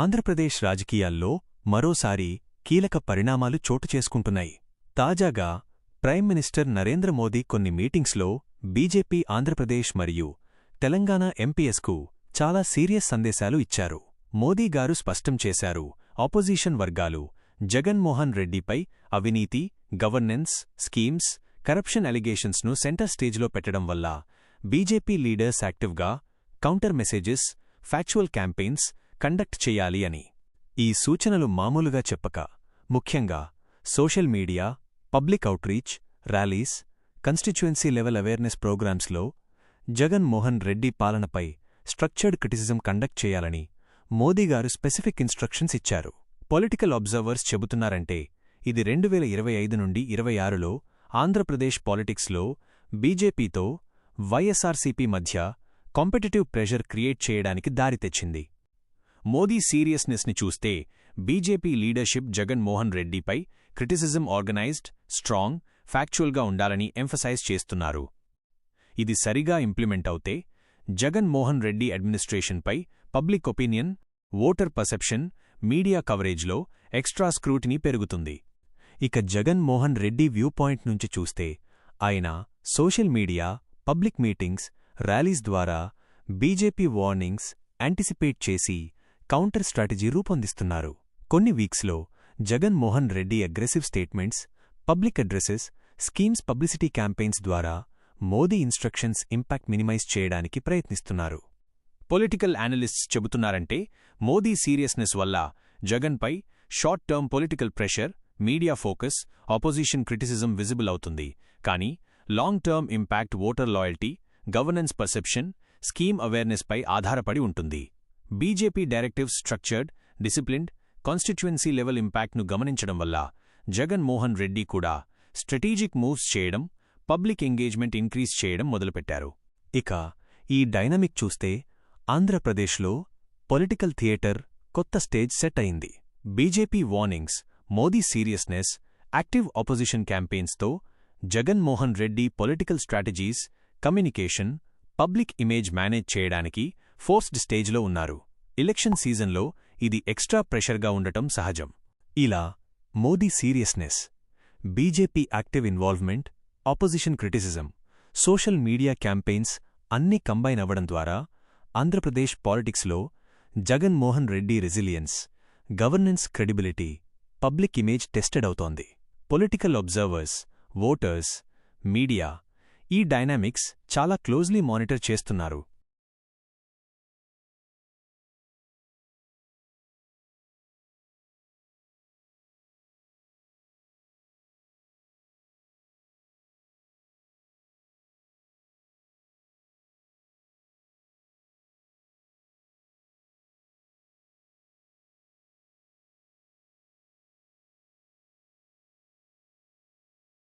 ఆంధ్రప్రదేశ్ రాజకీయాల్లో మరోసారి కీలక పరిణామాలు చోటు చేసుకుంటున్నాయి. తాజాగా ప్రైమ్ మినిస్టర్ నరేంద్ర మోదీ కొన్ని మీటింగ్స్లో బీజేపీ ఆంధ్రప్రదేశ్ మరియు తెలంగాణ ఎంపీఎస్కు చాలా సీరియస్ సందేశాలు ఇచ్చారు. మోదీ గారు స్పష్టం చేశారు. ఆపోజిషన్ వర్గాలు జగన్మోహన్ రెడ్డిపై అవినీతి గవర్నెన్స్ స్కీమ్స్ కరప్షన్ అలిగేషన్స్ను సెంటర్ స్టేజ్లో పెట్టడం వల్ల బీజేపీ లీడర్స్ యాక్టివ్గా counter messages factual campaigns conduct చెయ్యాలి అని. ఈ సూచనలు మామూలుగా చెప్పక ముఖ్యంగా social media public outreach rallies constituency level awareness ప్రోగ్రామ్స్లో జగన్ మోహన్ రెడ్డి పాలనపై స్ట్రక్చర్డ్ క్రిటిసిజం కండక్ట్ చేయాలని మోదీగారు స్పెసిఫిక్ ఇన్స్ట్రక్షన్స్ ఇచ్చారు. పొలిటికల్ అబ్జర్వర్స్ చెబుతున్నారంటే ఇది రెండు వేల ఇరవై ఐదు నుండి ఇరవై ఆరులో ఆంధ్రప్రదేశ్ పాలిటిక్స్లో బీజేపీతో వైఎస్ఆర్సీపీ మధ్య కాంపిటిటివ్ ప్రెషర్ క్రియేట్ చేయడానికి దారితెచ్చింది మోదీ సీరియస్నెస్ని చూస్తే బీజేపీ లీడర్షిప్ జగన్ మోహన్ రెడ్డిపై క్రిటిసిజం ఆర్గనైజ్డ్ స్ట్రాంగ్ ఫ్యాక్చువల్గా ఉండాలని ఎంఫసైజ్ చేస్తున్నారు. ఇది సరిగా ఇంప్లిమెంట్ అవుతే Jagan Mohan Reddy అడ్మినిస్ట్రేషన్పై public opinion voter perception media కవరేజ్లో extra scrutiny పెరుగుతుంది. ఇక జగన్ మోహన్ రెడ్డి వ్యూ పాయింట్ నుంచి చూస్తే ఆయన social media public meetings rallies ద్వారా బీజేపీ వార్నింగ్స్ యాంటిసిపేట్ చేసి కౌంటర్ స్ట్రాటజీ రూపొందిస్తున్నారు. కొన్ని వీక్స్లో Jagan Mohan Reddy aggressive statements public addresses schemes publicity campaigns ద్వారా మోదీ ఇన్స్ట్రక్షన్స్ ఇంపాక్ట్ మినిమైజ్ చేయడానికి ప్రయత్నిస్తున్నారు. పొలిటికల్ అనలిస్ట్స్ చెబుతున్నారంటే మోదీ సీరియస్నెస్ వల్ల జగన్పై short term political pressure media focus opposition criticism visible అవుతుంది. కానీ long term impact voter loyalty governance perception scheme అవేర్నెస్పై ఆధారపడి ఉంటుంది. BJP directive structured disciplined constituency level ఇంపాక్ట్ను గమనించడం వల్ల జగన్ మోహన్ రెడ్డి కూడా స్ట్రటీజిక్ మూవ్స్ చేయడం పబ్లిక్ ఎంగేజ్మెంట్ ఇంక్రీజ్ చేయడం మొదలుపెట్టారు. ఇక ఈ డైనమిక్ చూస్తే ఆంధ్రప్రదేశ్లో పొలిటికల్ థియేటర్ కొత్త స్టేజ్ సెట్ అయింది. BJP warnings Modi seriousness active opposition క్యాంపెయిన్స్తో Jagan Mohan Reddy political strategies communication public image manage చేయడానికి ఫోర్స్డ్ స్టేజ్లో ఉన్నారు. ఎలక్షన్ సీజన్లో ఇది ఎక్స్ట్రా ప్రెషర్గా ఉండటం సహజం. ఇలా Modi seriousness BJP active involvement opposition criticism social media campaigns అన్నీ కంబైన్ అవ్వడం ద్వారా ఆంధ్రప్రదేశ్ పాలిటిక్స్లో Jagan Mohan Reddy resilience governance credibility public image tested అవుతోంది. పొలిటికల్ అబ్జర్వర్స్ ఓటర్స్ మీడియా ఈ డైనామిక్స్ చాలా క్లోజ్లీ మానిటర్ చేస్తున్నారు.